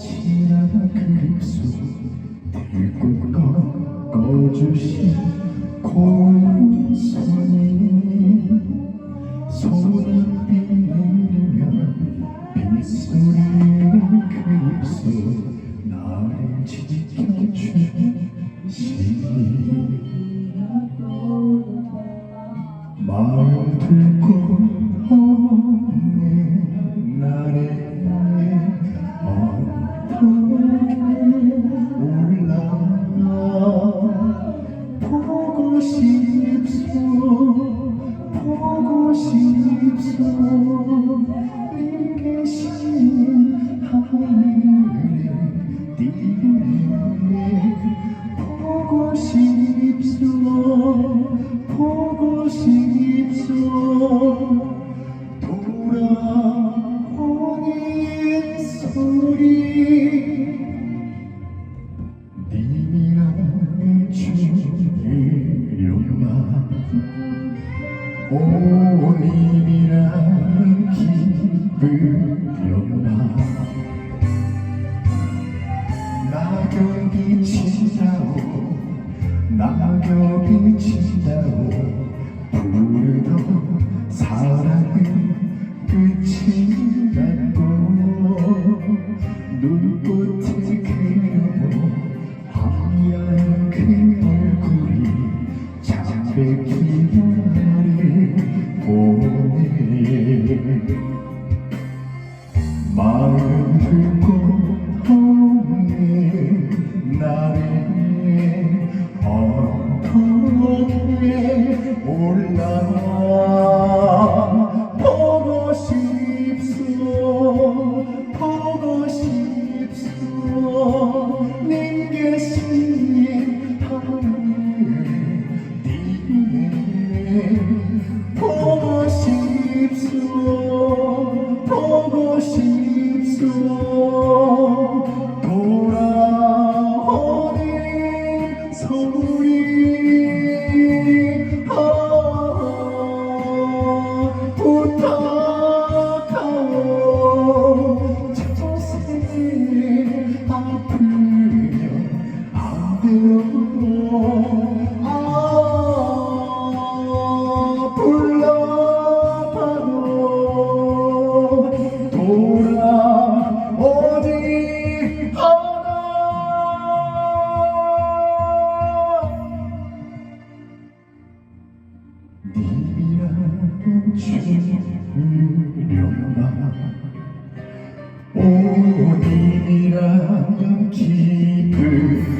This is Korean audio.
지나간 그립속 들꽃 꺾어주신 고운 손님 손이 비리면 빗소리는 그립속 나를 지켜주신 마음 돌아오는 소리 님이랑 주려마 오 님이랑 기쁘려마 낙엽이 친다오 낙엽이 친 눈꽃을 그려보 하얀 그 얼굴이 잠백기 나를 보네 마음 붉고 없는 나를 어떻게 올라 보고 싶소 보고 싶 님이랑 주려나 오 님이랑 기쁘려나